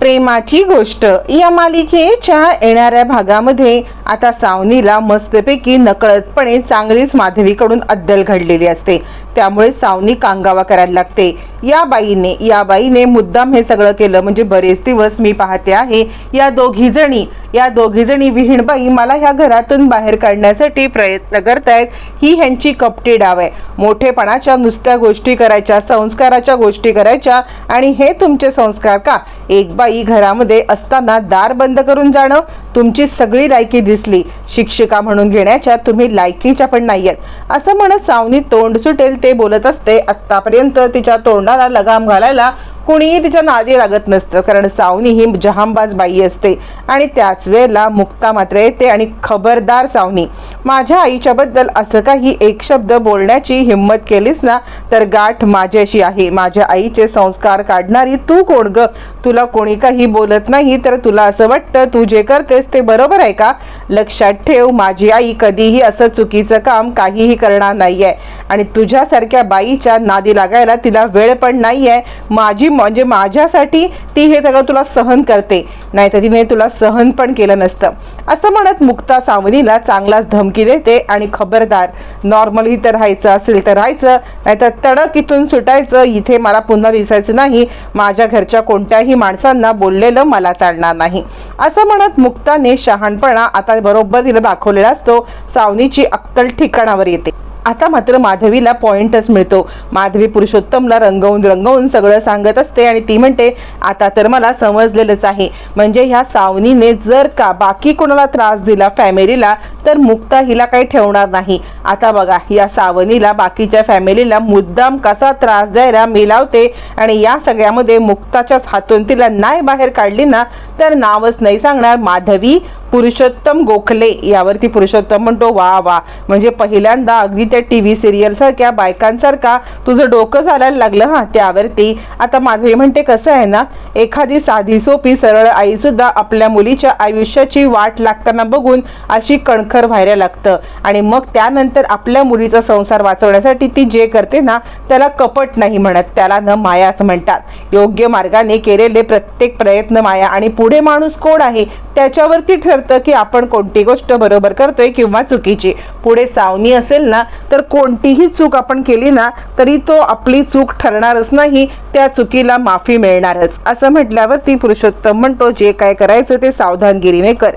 प्रेमाची गोष्ट. या मालिकेच्या येणाऱ्या भागामध्ये आता सावनीला मस्तपैकी नकळतपणे चांगलीच माधवीकडून अद्दल घडलेली असते. त्यामुळे सावनी कांगावा करायला लागते. या बाईने या बाईने मुद्दाम हे सगळं केलं. म्हणजे बरेच दिवस मी पाहते आहे या दोघी जणी या दोघी जणी विहीणबाई मला ह्या घरातून बाहेर काढण्यासाठी प्रयत्न करतायत. ही ह्यांची कपटी डाव आहे. मोठेपणाच्या नुसत्या गोष्टी करायच्या संस्काराच्या गोष्टी करायच्या आणि हे तुमचे संस्कार का? एक बाई घरामध्ये असताना दार बंद करून जाणं तुमची सगळी लायकी दिसली. शिक्षिका म्हणून घेण्याच्या तुम्ही लायकीच्या पण नाही आहेत असं म्हणत सावनी तोंड सुटेल ते बोलत असते. आत्तापर्यंत तिच्या तोंड तोंडाला लगाम घालायला कुणीही तिच्या नादी लागत नसतं कारण सावनी ही जहांबाज बाई असते. आणि त्याच वेळेला मुक्ता मात्र येते आणि खबरदार सावनी माझ्या आईच्या बद्दल असं काही एक शब्द बोलण्याची हिंमत केलीस ना तर गाठ माझ्याशी आहे. माझ्या आईचे संस्कार काढणारी तू कोण ग? तुला कोणी काही बोलत नाही तर तुला असं वाटतं तू जे करतेस ते बरोबर आहे का? लक्षात ठेव माझी आई कधीही असं चुकीचं काम काहीही करणार नाहीये. आणि तुझ्यासारख्या बाईच्या नादी लागायला तिला वेळ पण नाहीये. माझी म्हणजे माझ्यासाठी ती हे सगळं तुला सहन करते. नाहीतर तिने तुला सहन पण केलं नसतं. असं म्हणत मुक्ता सावनीला चांगलाच धमकी देते आणि खबरदार नॉर्मल इथं राहायचं असेल तर राहायचं नाहीतर तडक इथून सुटायचं इथे मला पुन्हा दिसायचं नाही माझ्या घरच्या कोणत्याही माणसांना बोललेलं मला चालणार नाही. असं म्हणत मुक्ताने शहाणपणा आता बरोबर तिला दाखवलेला असतो. सावनीची अक्कल ठिकाणावर येते. आता मात्र माधवीला पॉइंटच मिळतो. माधवी पुरुषोत्तमला रंगवून रंगवून सगळं सांगत असते आणि ती म्हणते आता तर मला समजलेलंच आहे. म्हणजे ह्या सावनीने जर का बाकी कोणाला त्रास दिला फॅमिलीला तर मुक्ता हिला काही ठेवणार नाही. आता बघा या सावनीला बाकीच्या फॅमिलीला मुद्दाम कसा त्रास द्यायला मी लावते आणि या सगळ्यामध्ये मुक्ताच्याच हातून तिला नाही बाहेर काढली ना तर नावच नाही सांगणार माधवी. पुरुषोत्तम गोखले यावरती पुरुषोत्तम म्हणतो वा वा. म्हणजे पहिल्यांदा अगदी त्या टी व्ही सिरियल सारख्या बायकांसारखा तुझं डोकं चालायला लागलं हा त्यावरती. आता माधवी म्हणते कसं आहे ना एखादी साधी सोपी सरळ आई सुद्धा आपल्या मुलीच्या आयुष्याची वाट लागताना बघून अशी कणखर व्हायला लागतं. आणि मग त्यानंतर आपल्या मुलीचा संसार वाचवण्यासाठी ती जे करते ना त्याला कपट नाही म्हणत. त्याला न मायाच म्हणतात. योग्य मार्गाने केलेले प्रत्येक प्रयत्न माया आणि पुढे माणूस कोण आहे त्याच्यावरती ठरतं की आपण कोणती गोष्ट बरोबर करतोय किंवा चुकीची. पुढे सावनी असेल ना तर कोणतीही चूक आपण केली ना तरी तो आपली चूक ठरणारच नाही त्या चुकीला माफी मिळणारच. असं म्हटल्यावर ती पुरुषोत्तम म्हणतो जे काय करायचं ते सावधानगिरीने कर.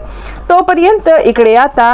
तोपर्यंत इकडे आता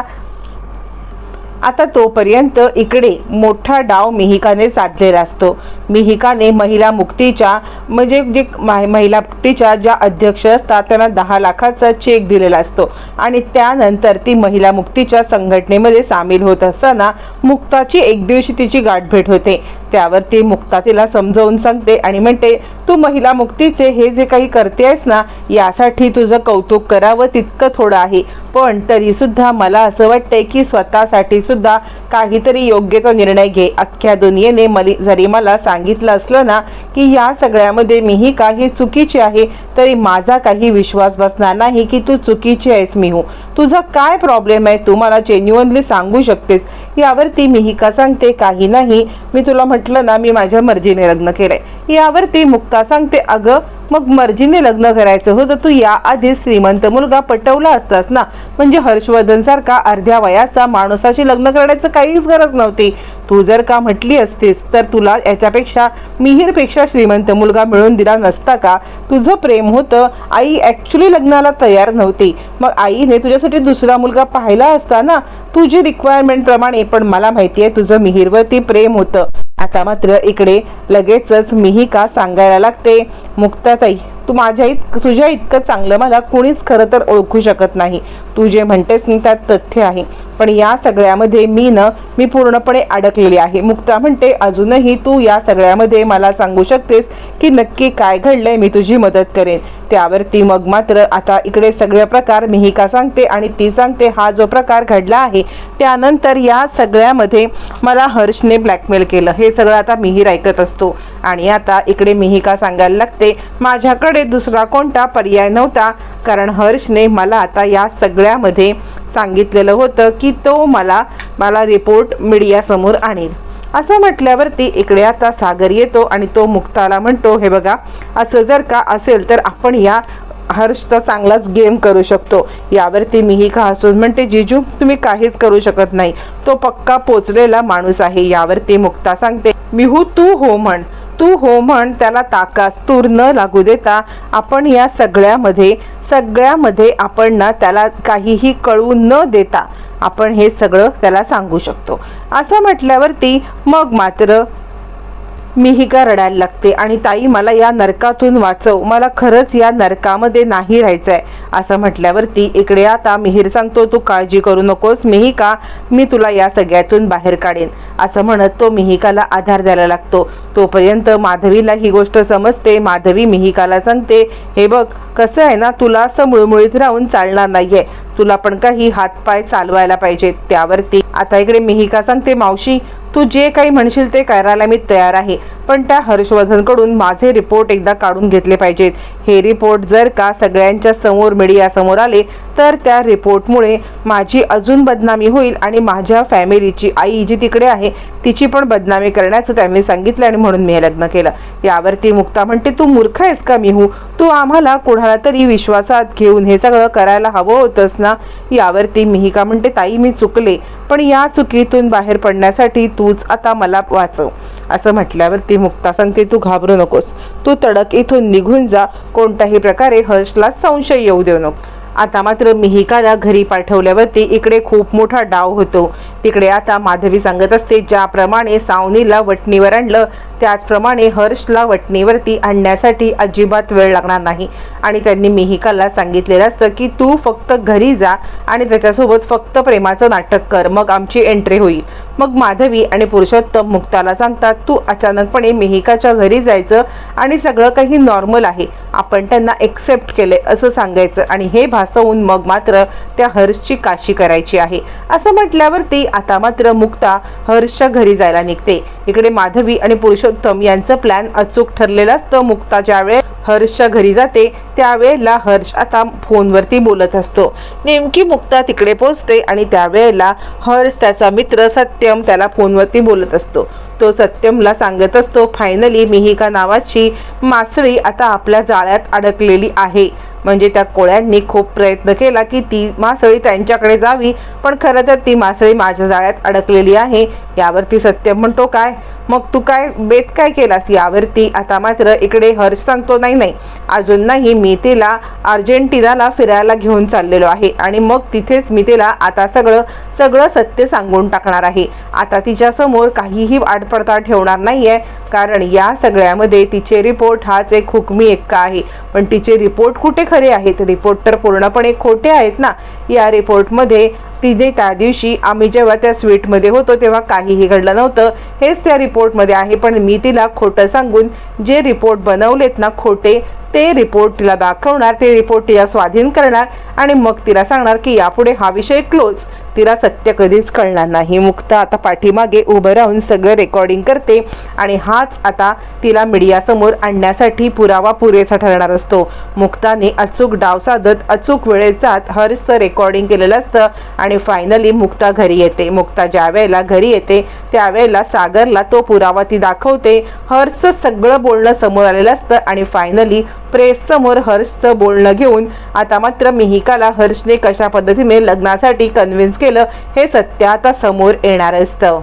आता तोपर्यंत इकडे मोठा डाव मिहिकाने साधलेला असतो. मिहिकाने महिला मुक्तीच्या म्हणजे जे महिला मुक्तीच्या ज्या अध्यक्ष असतात त्यांना दहा लाखाचा चेक दिलेला असतो. आणि त्यानंतर ती महिला मुक्तीच्या संघटनेमध्ये सामील होत असताना मुक्ताची एक दिवशी तिची गाठभेट होते. त्यावर ती मुक्ता तिला समजावून सांगते आणि म्हणते तू महिला मुक्तीचे हे जे काही करतेस ना यासाठी तुझं कौतुक करावं तितकं थोडं आहे. पण तरीसुद्धा मला असं वाटतंय की स्वतःसाठी सुद्धा काहीतरी योग्य तो निर्णय घे. अख्ख्या दुनियेने मली जरी मला सांगितलं असलं ना की या सगळ्यामध्ये मीही काही चुकीची आहे तरी माझा काही विश्वास बसणार नाही की तू चुकीची आहेस मिहू. तुझा काय प्रॉब्लेम आहे? तू मला जेन्युअनली सांगू शकतेस. यावरती मिहिका सांगते काही नाही. मी तुला म्हटलं ना मी माझ्या मर्जीने लग्न केलंय. यावरती मुक्ता सांगते अगं मग मर्जीने लग्न करायचं होतं तू याआधी श्रीमंत मुलगा पटवला असतास ना. म्हणजे हर्षवर्धन सारखा अर्ध्या वयाचा माणसाशी लग्न करण्याचं काहीच गरज नव्हती. तू जर का म्हटली असतीस तर तुला याच्यापेक्षा मिहीरपेक्षा श्रीमंत मुलगा मिळून दिला नसता का? तुझं प्रेम होतं. आई ॲक्च्युली लग्नाला तयार नव्हती. मग आईने तुझ्यासाठी दुसरा मुलगा पाहिला असता ना? तुझी रिक्वायरमेंटप्रमाणे पण मला माहिती आहे तुझं मिहीरवरती प्रेम होतं. आता मात्र इकडे लगेचच मिहिका सांगायला लागते. मुक्ताताई तू माझ्या इत तुझ्या इतकं चांगलं मला कुणीच खरं तर ओळखू शकत नाही. तू जे म्हणतेस ना त्यात तथ्य आहे. पण या सगळ्यामध्ये मी न मी पूर्णपणे अडकलेली आहे. मुक्ता म्हणते अजूनही तू या सगळ्यामध्ये मला सांगू शकतेस की नक्की काय घडलंय मी तुझी मदत करेन. त्यावरती मग मात्र आता इकडे सगळे प्रकार मिहिका सांगते आणि ती सांगते हा जो प्रकार घडला आहे त्यानंतर या सगळ्यामध्ये मला हर्षने ब्लॅकमेल केलं. हे सगळं आता मिहीर ऐकत असतो. आणि आता इकडे मिहिका सांगायला लागते माझ्याकडे दुसरा कोणता पर्याय नव्हता. कारण हर्षने मला आता या सगळ्यामध्ये सांगितलेलं होतं की तो मला मला रिपोर्ट मीडियासमोर आणेल. असं म्हटल्यावरती इकडे आता सागर येतो आणि तो मुक्ताला म्हणतो हे बघा असं जर का असेल तर आपण या हर्षचा चांगलाच गेम करू शकतो. यावरती मिहिका हसून म्हणते जिजू तुम्ही काहीच करू शकत नाही. तो पक्का पोचलेला माणूस आहे. यावरती मुक्ता सांगते मिहू तू हो म्हण. तू हो म्हण त्याला ताकास तूर न लागू देता आपण या सगळ्यामध्ये सगळ्यामध्ये आपण ना त्याला काहीही कळू न देता आपण हे सगळं त्याला सांगू शकतो. असं म्हटल्यावरती मग मात्र मिहिका रडायला लागते. आणि ताई मला या नरकातून वाचव. मला खरंच या नरकामध्ये नाही राहायचं आहे असं म्हटल्यावरती इकडे आता मिहीर सांगतो तू काळजी करू नकोस मिहिका मी तुला या सगळ्यातून बाहेर काढेन. असं म्हणत तो मिहिकाला आधार द्यायला लागतो. तोपर्यंत माधवीला ही गोष्ट समजते. माधवी मिहिकाला सांगते हे बघ कसं आहे ना तुला असं मुळमुळीत राहून चालणार नाहीये. तुला पण काही हातपाय चालवायला पाहिजेत. त्यावरती आता इकडे मिहिका सांगते मावशी तू जे काही म्हणशील ते करायला मी तयार आहे. पण त्या हर्षवर्धनकडून माझे रिपोर्ट एकदा काढून घेतले पाहिजेत. हे रिपोर्ट जर का सगळ्यांच्या समोर मीडियासमोर आले तर त्या रिपोर्टमुळे माझी अजून बदनामी होईल आणि माझ्या फॅमिलीची आई जी तिकडे आहे तिची पण बदनामी करण्याचं त्यांनी सांगितलं आणि म्हणून मी हे लग्न केलं. यावरती मुक्ता म्हणते तू मूर्ख आहेस का मिहू? तू आम्हाला कोणाला तरी विश्वासात घेऊन हे सगळं करायला हवं होतंस ना? यावरती मिहिका म्हणते ताई मी चुकले पण या चुकीतून बाहेर पडण्यासाठी तूच आता मला वाचव. असं म्हटल्यावरती मुक्ता सांगते तू घाबरू नकोस. तू तडक इथून निघून जा. कोणत्याही प्रकारे हर्षला संशय येऊ देऊ नको. आता मात्र मिहिकाला घरी पाठवल्यावरती इकडे खूप मोठा डाव होतो. तिकडे आता माधवी सांगत असते ज्याप्रमाणे सावनीला वटणीवर आणलं त्याचप्रमाणे हर्षला वटणीवरती आणण्यासाठी अजिबात वेळ लागणार नाही. आणि त्यांनी मिहिकाला सांगितलेलं असतं की तू फक्त घरी जा आणि त्याच्यासोबत फक्त प्रेमाचं नाटक कर मग आमची एंट्री होईल. मग माधवी आणि पुरुषोत्तम मुक्ताला सांगतात तू अचानकपणे मिहिकाच्या घरी जायचं आणि सगळं काही नॉर्मल आहे आपण त्यांना एक्सेप्ट केले असं सांगायचं आणि हे भासवून मग मात्र त्या हर्षची काशी करायची आहे. असं म्हटल्यावरती आता मात्र मुक्ता हर्षच्या घरी जायला निघते. इकडे माधवी आणि पुरुषोत्तम यांचं प्लॅन अचूक ठरलेलं असतं. मुक्ता ज्यावेळेस हर्षच्या घरी जाते त्यावेळेला हर्ष आता फोनवरती बोलत असतो. नेमकी मुक्ता तिकडे पोहोचते आणि त्यावेळेला हर्ष त्याचा मित्र सत्यम त्याला फोनवरती बोलत असतो. तो सत्यमला सांगत असतो फायनली मिहिका नावाची मासळी आता आपल्या जाळ्यात अडकलेली आहे. म्हणजे त्या कोळ्यांनी खूप प्रयत्न केला की ती मासळी त्यांच्याकडे जावी. पण खरं तर ती मासळी माझ्या जाळ्यात अडकलेली आहे. यावरती सत्य म्हणतो काय? मग तू काय बेत काय केलास यावरती? आता मात्र इकडे हर्ष सांगतो नाही नाही अजून नाही मी तिला अर्जेंटिनाला फिरायला घेऊन चाललेलो आहे आणि मग तिथेच मी तिला आता सगळं सगळं सत्य सांगून टाकणार आहे. आता तिच्या समोर काहीही आडपडता ठेवणार नाहीये कारण या सगळ्यामध्ये तिचे रिपोर्ट हाच एक हुकमी एक्का आहे. पण तिचे रिपोर्ट कुठे खरे आहेत? रिपोर्ट तर पूर्णपणे खोटे आहेत ना. या रिपोर्टमध्ये तिने त्या दिवशी आम्ही जेव्हा त्या स्वीटमध्ये होतो तेव्हा काहीही घडलं नव्हतं. हेच त्या रिपोर्टमध्ये आहे. पण मी तिला खोटं सांगून जे रिपोर्ट बनवलेत ना खोटे ते रिपोर्ट तिला दाखवणार ते रिपोर्ट तिला स्वाधीन करणार आणि मग तिला सांगणार की यापुढे हा विषय क्लोज तिला सत्य कधीच कळणार नाही. मुक्ता आता पाठीमागे उभं राहून सगळं रेकॉर्डिंग करते आणि हाच आता तिला मीडियासमोर आणण्यासाठी पुरावा पुरेसा ठरणार असतो. मुक्ताने अचूक डाव साधत अचूक वेळेत जात हर्षचं रेकॉर्डिंग केलेलं असतं आणि फायनली मुक्ता घरी येते. मुक्ता ज्या वेळेला घरी येते त्यावेळेला सागरला तो पुरावा ती दाखवते. हर्षचं सगळं बोलणं समोर आलेलं असतं आणि फायनली प्रेस समोर हर्षचं बोलणं घेऊन आता मात्र मिहिकाला हर्षने कशा पद्धतीने लग्नासाठी कन्व्हिन्स केलं हे सत्य आता समोर येणार असतं.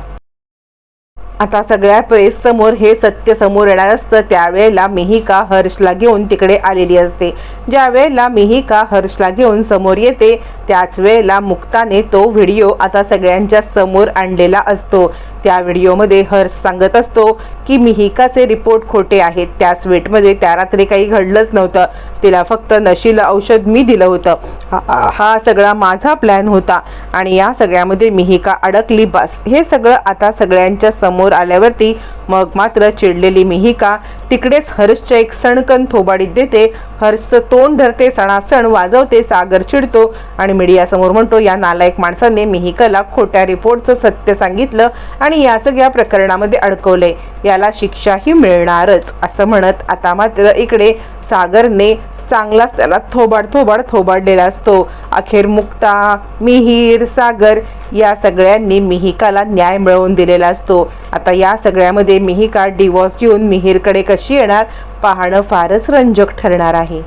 आता सगळ्या प्रेस समोर हे सत्य समोर येणार असतं त्यावेळेला मिहिका हर्षला घेऊन तिकडे आलेली असते. ज्या वेळेला मिहिका हर्षला घेऊन समोर येते त्याच वेळेला मुक्ताने तो व्हिडिओ आता सगळ्यांच्या समोर आणलेला असतो. त्या व्हिडिओमध्ये हर्ष सांगत असतो की मिहिकाचे रिपोर्ट खोटे आहेत. त्या स्वीटमध्ये त्या रात्री काही घडलंच नव्हतं. तिला फक्त नशीलं औषध मी दिलं होतं. हा- हा सगळा माझा प्लॅन होता. आणि या सगळ्यामध्ये मिहिका अडकली. बस. हे सगळं आता सगळ्यांच्या समोर आल्यावरती मग मात्र चिडलेली मिहिका तिकडेच हर्षच्या एक सणकन थोबाडीत देते. हर्ष तोंड धरते सणासण वाजवते सागर चिडतो आणि मीडियासमोर म्हणतो या नालायक माणसाने मिहिकाला खोट्या रिपोर्टचं सत्य सांगितलं आणि या सगळ्या प्रकरणामध्ये अडकवले याला शिक्षाही मिळणारच असं म्हणत आता मात्र इकडे सागरने चांगलाच त्याला थोबाड थोबाड थोबाडलेला असतो. अखेर मुक्ता मिहीर सागर या सगळ्यांनी मिहिकाला न्याय मिळवून दिलेला असतो. आता या सगळ्यामध्ये मिहिका डिवॉर्स घेऊन मिहीरकडे कशी येणार? पाहणं फारच रंजक ठरणार आहे.